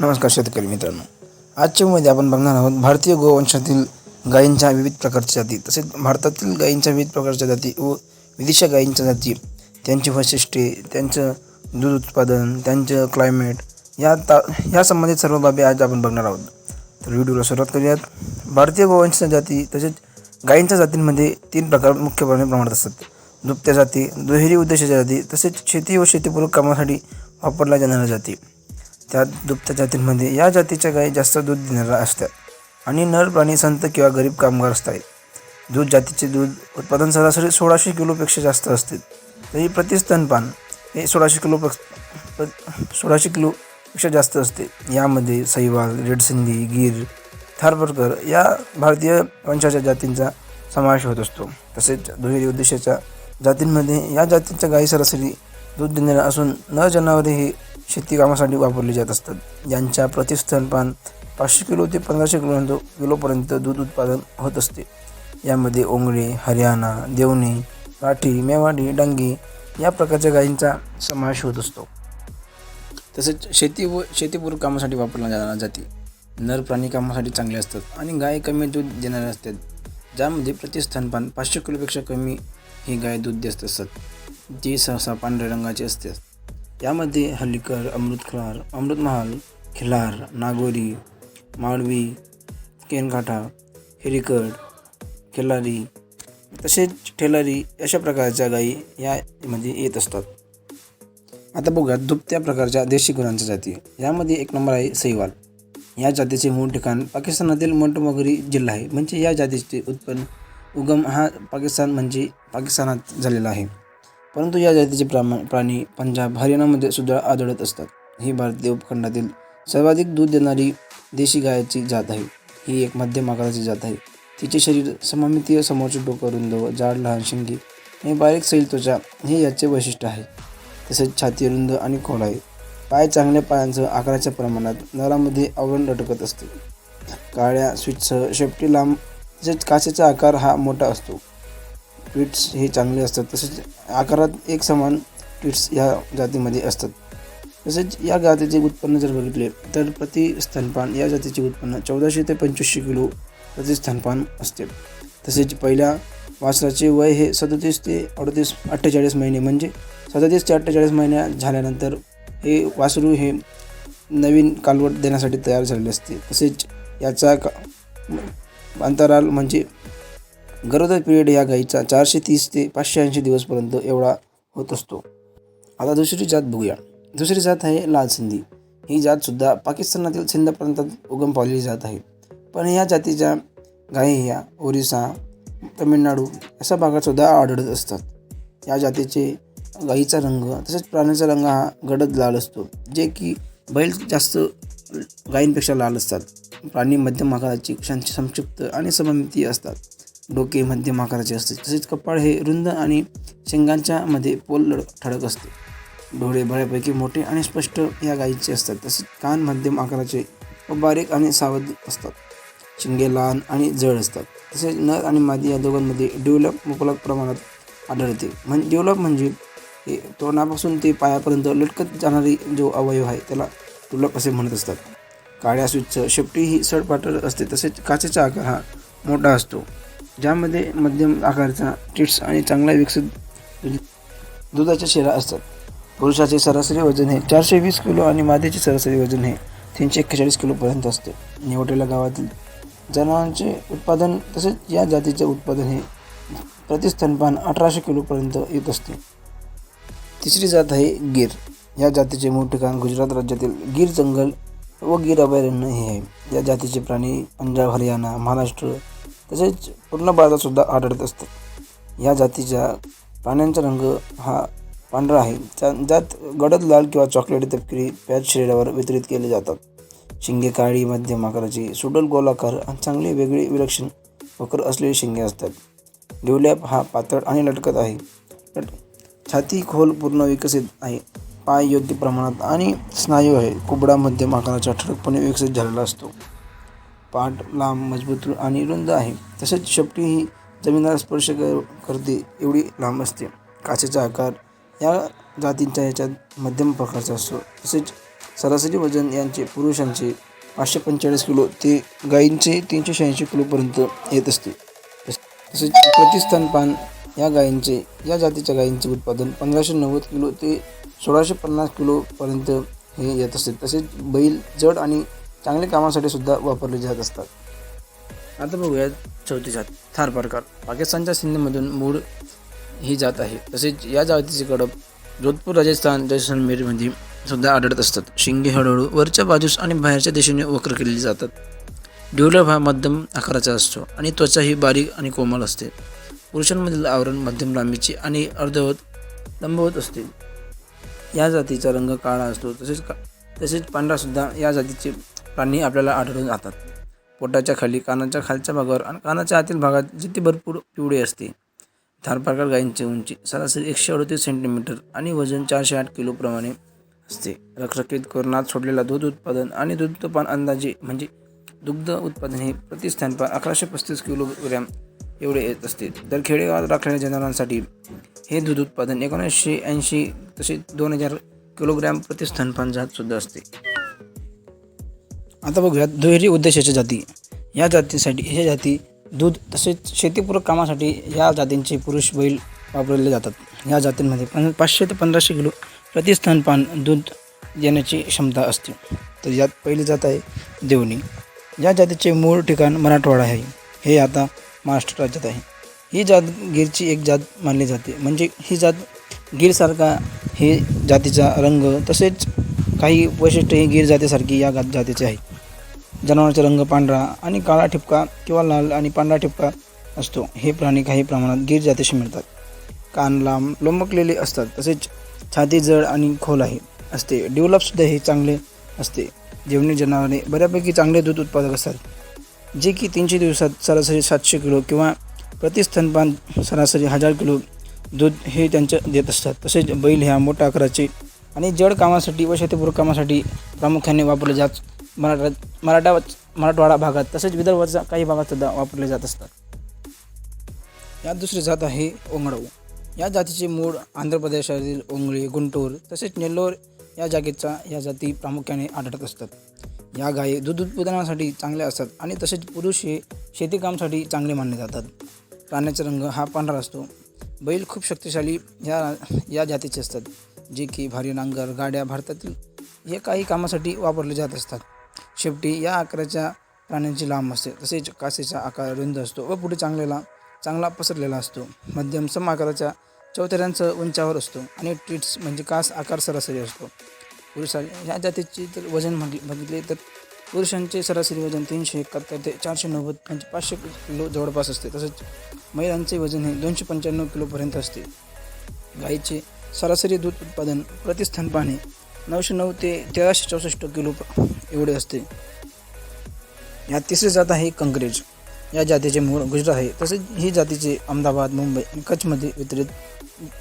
नमस्कार शेतकरी मित्रांनो. आजच्या मध्ये आपण बघणार आहोत भारतीय गोवंशातील गायींच्या विविध प्रकारच्या जाती. तसेच भारतातील गायींच्या विविध प्रकारच्या जाती व विदेशी गायींच्या जाती. त्यांची वैशिष्ट्ये त्यांचं दूध उत्पादन त्यांचं क्लायमेट या ता या संबंधित सर्व बाबी आज आपण बघणार आहोत. तर व्हिडिओला सुरुवात करूयात. भारतीय गोवंशाच्या जाती तसेच गायींच्या जातींमध्ये तीन प्रकार मुख्यपणे प्रमाणात असतात. दुभत्या जाती दुहेरी उद्देशाच्या जाती तसेच शेती व शेतीपूरक कामासाठी वापरल्या जाणाऱ्या जाती. त्यात दुभत्या जातींमध्ये या जातीच्या गायी जास्त दूध देणाऱ्या असतात आणि नर प्राणी संत किंवा गरीब कामगार असतात. दूध जातीचे दूध उत्पादन सरासरी सोळाशे किलोपेक्षा जास्त असते. तरी प्रति स्तनपान हे सोळाशे किलो प्र सोळाशे किलोपेक्षा जास्त असते. यामध्ये सैवाल रेडसिंधी गीर थारपरकर या भारतीय वंशाच्या जातींचा समावेश होत असतो. तसेच दुहेरी उद्देशाच्या जातींमध्ये या जातींच्या गायी सरासरी दूध देणाऱ्या असून नर जनावरे ही शेतीकामासाठी वापरली जात असतात. यांच्या प्रतिस्तनपान पाचशे किलो ते पंधराशे किलो किलोपर्यंत दूध उत्पादन होत असते. यामध्ये ओंगळे हरियाणा देवणी राठी मेवाडी डांगी या प्रकारच्या गायींचा समावेश होत असतो. तसेच शेती व शेतीपूरक कामासाठी वापरल्या जाणाऱ्या जाती नर प्राणी कामासाठी चांगले असतात आणि गाय कमी दूध देणाऱ्या असतात. ज्यामध्ये प्रतिस्थानपान पाचशे किलोपेक्षा कमी ही गाय दूध देत असतात. जी सहसा पांढऱ्या रंगाची असते. यामध्ये हल्लीकर अमृतखार अमृतमहाल खिलार नागोरी माळवी केनकाठा हिरीकड खिलारी तसेच ठेलारी अशा प्रकारच्या गायी यामध्ये येत असतात. आता बघूया दुभत्या प्रकारच्या देशी गुरांच्या जाती. यामध्ये एक नंबर आहे सैवाल. या जातीचे मूळ ठिकाण पाकिस्तानातील मोंटमोगरी जिल्हा आहे. म्हणजे या जातीचे उत्पन्न उगम हा पाकिस्तान म्हणजे पाकिस्तानात झालेला आहे. परंतु या जातीचे प्रामा प्राणी पंजाब हरियाणामध्ये सुद्धा आढळत असतात. ही भारतीय उपखंडातील सर्वाधिक दूध देणारी देशी गायाची जात आहे. ही एक मध्यम आकाराची जात आहे. तिचे शरीर सममितीय समोरचे डोकं रुंद व जाड लहान शिंगे आणि बारीक सैल त्वचा हे याचे वैशिष्ट्य आहे. तसेच छाती रुंद आणि खोल आहे. पाय चांगल्या पायांसह आकाराच्या प्रमाणात नरामध्ये आवरण लटकत असते. काळ्या स्वीटसह शेपटी लांब तसेच काचेचा आकार हा मोठा असतो. ट्विट्स हे चांगले असतात. तसेच आकारात एक समान ट्विट्स या जातीमध्ये असतात. तसेच या जातीचे उत्पन्न जर बघितले तर प्रति स्तनपान या जातीचे उत्पन्न चौदाशे ते पंचवीसशे किलो प्रति स्तनपान असते. तसेच पहिल्या वासराचे वय हे सदतीस ते अडतीस अठ्ठेचाळीस महिने म्हणजे सदतीस ते अठ्ठेचाळीस महिन्या झाल्यानंतर हे वासरू हे नवीन कालवट देण्यासाठी तयार झालेले असते. तसेच याचा का अंतराल म्हणजे गरोदर पिरियड या गाईचा चारशे तीस ते पाचशे ऐंशी दिवसपर्यंत एवढा होत असतो. आता दुसरी जात बघूया. दुसरी जात आहे लाल सिंधी. ही जातसुद्धा पाकिस्तानातील सिंध प्रांतात उगम पावलेली जात आहे. पण या जातीच्या गायी ह्या ओरिसा तमिळनाडू अशा भागातसुद्धा आढळत असतात. या जातीचे गाईचा रंग तसेच प्राण्याचा रंग हा गडद लाल असतो जे की बैल जास्त गायींपेक्षा लाल असतात. प्राणी मध्यम आकाराची क्षांची संक्षिप्त आणि सममितीय असतात. डोके मध्यम आकाराचे असते. तसेच कपाळ हे रुंद आणि शेंगांच्या मध्ये पोल ठळक असते. डोळे बऱ्यापैकी मोठे आणि स्पष्ट या गायीचे असतात. तसेच कान मध्यम आकाराचे व बारीक आणि सावध असतात. शिंगे लहान आणि जड असतात. तसेच नर आणि मादी या दोघांमध्ये डेव्हलप मुबलक प्रमाणात आढळते. म्हणजे डेव्हलप म्हणजे हे तोंडापासून ते पायापर्यंत लटकत जाणारी जो अवयव आहे त्याला तुलप असे म्हणत असतात. काळ्या स्विचचं शेपटी ही सडपाटर असते. तसेच काचेचा आकार हा मोठा असतो. ज्यामध्ये मध्यम आकाराचा किट्स आणि चांगला विकसित दुधाच्या शेरा असतात. पुरुषाचे सरासरी वजन हे चारशे वीस किलो आणि मादीचे सरासरी वजन हे तीनशे एक्केचाळीस किलोपर्यंत असते. निवडलेल्या गावातील जनावरांचे उत्पादन तसेच या जातीचे उत्पादन हे प्रतिस्तनपान अठराशे किलोपर्यंत येत असते. तिसरी जात आहे गीर. या जातीचे मूळ ठिकाण गुजरात राज्यातील गीर जंगल व गीर अभयारण्य हे आहे. या जातीचे प्राणी पंजाब हरियाणा महाराष्ट्र तसेच पूर्ण भारतातसुद्धा आढळत असतात या जातीच्या प्राण्यांचा रंग हा पांढरा आहे. त्या ज्यात गडद लाल किंवा चॉकलेटी तपकिरी प्याज शरीरावर वितरित केले जातात. शिंगे काळी मध्यम आकाराची सुडल गोलाकार आणि चांगले वेगळे विलक्षण वक्र असलेले शिंगे असतात. डिवलॅप हा पातळ आणि लटकत आहे. लट छाती खोल पूर्ण विकसित आहे. पाय योग्य प्रमाणात आणि स्नायू आहे. कुबडा मध्यम आकाराचा ठळकपणे विकसित झालेला असतो. पाठ लांब मजबूत आणि रुंद आहे. तसेच शेपटी ही जमिनीला स्पर्श कर करते एवढी लांब असते. काचेचा आकार या जातींच्या याच्यात मध्यम प्रकारचा असतो. तसेच सरासरी वजन यांचे पुरुषांचे पाचशे पंचेचाळीस किलो ते गायींचे तीनशे शहाऐंशी किलोपर्यंत येत असते. तसेच प्रतिस्तनपान या गायींचे या जातीच्या गायींचे उत्पादन पंधराशे नव्वद किलो ते सोळाशे पन्नास किलोपर्यंत हे येत असते. तसेच बैल जड आणि चांगल्या कामासाठी सुद्धा वापरले जात असतात. आता बघूया चौथी जात थार प्रकार पाकिस्तानच्या सिंधमधून मूळ ही जात आहे. तसेच या जातीचे कडप जोधपूर राजस्थान जैसलमेरमध्ये सुद्धा आढळत असतात. शिंगे हळूहळू वरच्या बाजूस आणि बाहेरच्या दिशेने वक्र केलेली जातात. ड्युलर हा मध्यम आकाराचा असतो आणि त्वचा ही बारीक आणि कोमल असते. पुरुषांमधील आवरण मध्यम लांबीचे आणि अर्धवत लंबवत असते. या जातीचा रंग काळा असतो. तसेच का तसेच पांढरासुद्धा या जातीचे प्राणी आपल्याला आढळून जातात पोटाच्या खाली कानाच्या खालच्या भागावर आणि कानाच्या आतील भागात जिथे भरपूर पिवळे असते. थारपारकर गायींची उंची सरासरी एकशे अडतीस सेंटीमीटर आणि वजन चारशे आठ किलोप्रमाणे असते. रखरखीत करणात सोडलेला दूध उत्पादन आणि दुग्धपान अंदाजे म्हणजे दुग्ध उत्पादन हे प्रतिस्थानपान अकराशे पस्तीस किलोग्रॅम एवढे येत असते. तर खेडेगावात राखलेल्या जनावरांसाठी हे दूध उत्पादन एकोणीसशे ऐंशी तसेच दोन हजार किलोग्रॅम प्रतिस्थानपान जात सुद्धा असते. आता बघूयात दुहेरी उद्देशाच्या जाती. या जातीसाठी ह्या जाती दूध तसेच शेतीपूरक कामासाठी या जातींचे पुरुष बैल वापरले जातात. या जातींमध्ये पण पाचशे ते पंधराशे किलो प्रतिस्थानपान दूध देण्याची क्षमता असते. तर यात पहिली जात आहे देवणी. या जातीचे मूळ ठिकाण मराठवाडा आहे. हे आता महाराष्ट्र राज्यात आहे. ही जात गिरची एक जात मानली जाते. म्हणजे ही जात गिरसारखा हे जातीचा रंग तसेच काही वैशिष्ट्य ही गिर जातीसारखी या गात जातीचे आहे. जनावरांचा रंग पांढरा आणि काळा ठिपका किंवा लाल आणि पांढरा ठिपका असतो. हे प्राणी काही प्रमाणात गिर जातीशी मिळतात. कान लांब लोंबकलेले असतात. तसेच छाती जड आणि खोल आहे असते. डेव्हलपसुद्धा हे चांगले असते. जेवणी जनावरे बऱ्यापैकी चांगले दूध उत्पादक असतात. जे की तीनशे दिवसात सरासरी सातशे किलो किंवा प्रतिस्तनपान सरासरी हजार किलो दूध हे त्यांचं देत असतात. तसेच बैल ह्या मोठ्या आकाराचे आणि जड कामासाठी व शेतीपूरक कामासाठी प्रामुख्याने वापरले जात मराठा मराठा मराठवाडा भागात तसेच विदर्भाच्या काही भागात सुद्धा वापरले जात असतात. यात दुसरी जात आहे ओंगडाऊ या जातीचे मूळ आंध्र प्रदेशातील ओंगळी गुंटूर तसेच नेल्लोर या जागेचा या जाती प्रामुख्याने आढळत असतात. या गायी दूध उत्पादनासाठी चांगल्या असतात आणि तसेच पुरुष हे शेतीकामासाठी चांगले मानले जातात. प्राण्याचा रंग हा पांढरा असतो. बैल खूप शक्तिशाली या या जातीचे असतात. जे की भारी नांगर गाड्या भारतातील हे काही कामासाठी वापरले जात असतात. शेपटी या आकाराच्या प्राण्यांची लांब असते. तसेच कासेचा आकार रुंद असतो व पुढे चांगलेला चांगला पसरलेला असतो. मध्यम सम आकाराच्या चौथऱ्यांचं उंचावर असतो आणि ट्रीट्स म्हणजे कास आकार सरासरी असतो. पुरुषा ह्या जातीचे जर वजन म्हटले बघितले तर पुरुषांचे सरासरी वजन तीनशे एकाहत्तर ते चारशे नव्वद म्हणजे पाचशे किलो जवळपास असते. तसेच महिलांचे वजन हे दोनशे पंच्याण्णव किलोपर्यंत असते. गाईचे सरासरी दूध उत्पादन प्रतिस्थानपाने नऊशे नऊ ते तेराशे चौसष्ट किलो एवढे असते. यात तिसरी जात आहे कंकरेज. या जातीचे मूळ गुजरात आहे. तसेच ही जातीचे अहमदाबाद मुंबई आणि कच्छमध्ये वितरित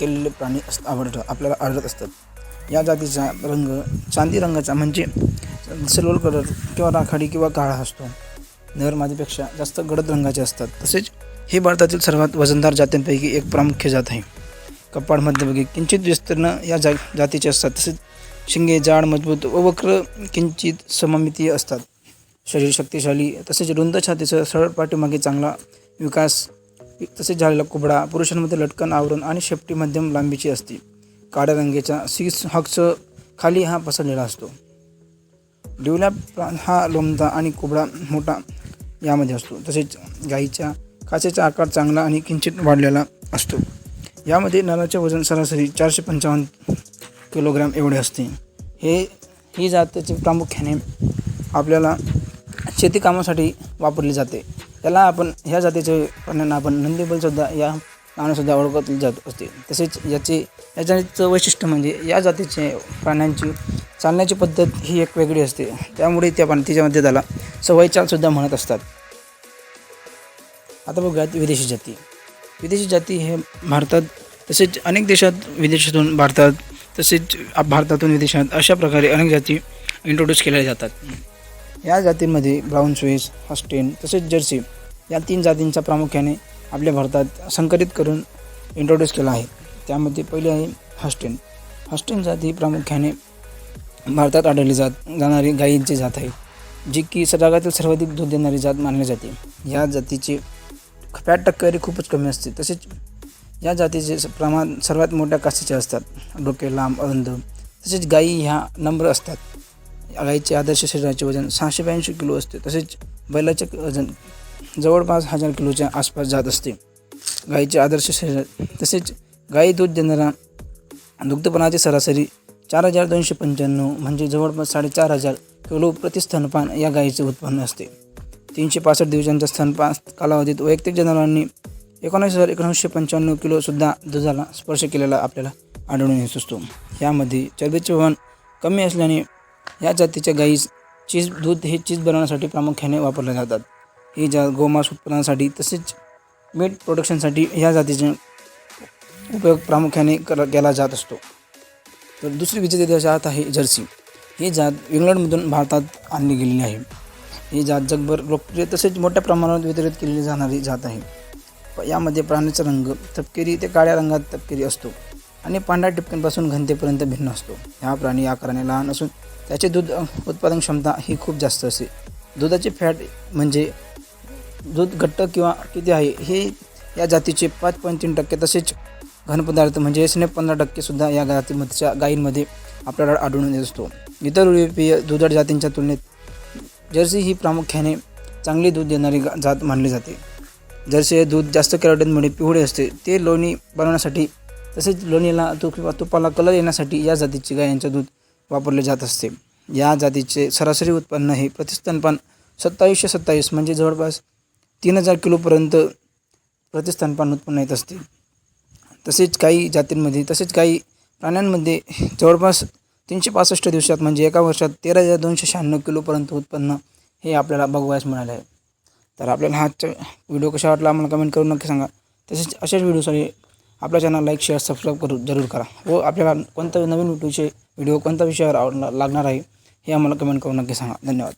केलेले प्राणी आवडत आपल्याला आढळत असतात. या जातीचा रंग चांदी रंगाचा म्हणजे सिल्वर कलर किंवा राखाडी किंवा काळा असतो. नर मादीपेक्षा जास्त गडद रंगाचे असतात. तसेच हे भारतातील सर्वात वजनदार जातींपैकी एक प्रामुख्य जात आहे. कपाळ मध्यभागी किंचित विस्तीर्ण या जा जातीचे असतात. तसेच शिंगे जाड मजबूत व वक्र किंचित सममितीय असतात. शरीर शक्तिशाली तसेच रुंद छातीचं सरळ पाठीमागे चांगला विकास तसेच झालेला कुबडा पुरुषांमध्ये लटकन आवरण आणि शेपटी मध्यम लांबीची असते. काळ्या रंगेचा सिक्स हक्स खाली हा पसरलेला असतो. डिवल्या हा लोमदा आणि कुबडा मोठा यामध्ये असतो. तसेच गाईच्या काचेचा आकार चांगला आणि किंचित वाढलेला असतो. यामध्ये नळाचे वजन सरासरी चारशे पंचावन्न किलोग्राम एवढे असते. हे ही जातीची प्रामुख्याने आपल्याला शेतीकामासाठी वापरली जाते. त्याला आपण ह्या जातीचे प्राण्यांना आपण नंदीबलसुद्धा या नावानेसुद्धा ओळखले जात असते. तसेच याचे याच्याचं वैशिष्ट्य म्हणजे या जातीचे प्राण्यांची चालण्याची पद्धत ही एक वेगळी असते. त्यामुळे त्या पण तिच्यामध्ये त्याला सवय चालसुद्धा म्हणत असतात. आता बघूयात विदेशी जाती. विदेशी जाती हे भारतात तसेच अनेक देशात विदेशातून भारतात तसेच भारतातून विदेशात अशा प्रकारे अनेक जाती इंट्रोड्यूस केल्या जातात. या जातींमध्ये ब्राऊन स्विस हॉस्टेन तसेच जर्सी या तीन जातींचा प्रामुख्याने आपल्या भारतात संकलित करून इंट्रोड्यूस केला आहे. त्यामध्ये पहिले आहे हॉस्टेन हॉस्टेन जाती प्रामुख्याने भारतात आढळली जात जाणारी गायींची जात आहे जी की जगातील सर्वाधिक दूध देणारी जात मानली जाते. या जातीचे फॅट टक्केवारी खूपच कमी असते. तसेच या जातीचे स- प्रमाण सर्वात मोठ्या कासेचे असतात. डोके लांब अरुंद तसेच गायी ह्या नम्र असतात. या गायीचे आदर्श शरीराचे वजन सहाशे ब्याऐंशी किलो असते. तसेच बैलाचे वजन जवळपास हजार किलोच्या आसपास जात असते. गायीचे आदर्श शरीर तसेच गायी दूध देणारा दुग्धपणाची सरासरी चार हजार दोनशे पंच्याण्णव म्हणजे जवळपास साडेचार हजार किलो प्रतिस्थानपान या गायीचे उत्पन्न असते. तीनशे पासष्ट दिवसांच्या स्तनपान कालावधीत वैयक्तिक जनावरांनी एकोणीस हजार एकोणीसशे पंच्याण्णव किलोसुद्धा दुधाला स्पर्श केलेला आपल्याला आढळून येत असतो. यामध्ये चरबीचे वहन कमी असल्याने या जातीच्या गायी चीज दूध हे चीज बनवण्यासाठी प्रामुख्याने वापरले जातात. ही जा गोमांस उत्पादनासाठी तसेच मीठ प्रोडक्शनसाठी ह्या जातीचे उपयोग प्रामुख्याने कर केला जात असतो. तर दुसरी विजेती जात आहे जर्सी. ही जात इंग्लंडमधून भारतात आणली गेलेली आहे. ही जात जगभर लोकप्रिय तसेच मोठ्या प्रमाणात वितरित केली जाणारी जात आहे. यामध्ये प्राण्याचा रंग तपकिरी ते काळ्या रंगात तपकिरी असतो आणि पांढऱ्या टिपक्यांपासून घनतेपर्यंत भिन्न असतो. हा प्राणी आकाराने लहान असून त्याचे दूध उत्पादन क्षमता ही खूप जास्त असते दुधाचे फॅट म्हणजे दूध घट्ट किंवा किती आहे हे या जातीचे पाच पॉईंट तीन टक्के तसेच घनपदार्थ म्हणजे एसने पंधरा टक्केसुद्धा या जातीमधच्या गायींमध्ये आपल्याला आढळून येत असतो. इतर युरोपीय दुधाळ जातींच्या तुलनेत जर्सी ही प्रामुख्याने चांगली दूध देणारी गा- जात मानली जाते. जर्सी हे दूध जास्त कॅरोटीनमुळे पिवळे असते. ते लोणी बनवण्यासाठी तसेच लोणीला तूप किंवा तुपाला कलर येण्यासाठी या जातीची गायींचे दूध वापरले जात असते. या जातीचे सरासरी उत्पन्न हे प्रतिस्तनपान सत्तावीसशे सत्तावीस म्हणजे जवळपास तीन हजार किलोपर्यंत प्रतिस्तनपान उत्पन्न येत असते. तसेच काही जातींमध्ये तसेच काही प्राण्यांमध्ये जवळपास तीनशे पासष्ट दिवसात म्हणजे एका वर्षात तेरा हजार दोनशे शहाण्णव किलोपर्यंत उत्पन्न हे आपल्याला बघवायस मिळालं आहे तर आपल्याला हा व्हिडिओ कसा वाटला आम्हाला कमेंट करून नक्की सांगा. तसेच अशाच व्हिडिओसाठी आपल्या चॅनल लाईक शेअर सबस्क्राईब करू जरूर करा. व आपल्याला कोणता नवीन विषय व्हिडिओ कोणत्या विषयावर आवडणार लागणार आहे हे आम्हाला कमेंट करून नक्की सांगा. धन्यवाद.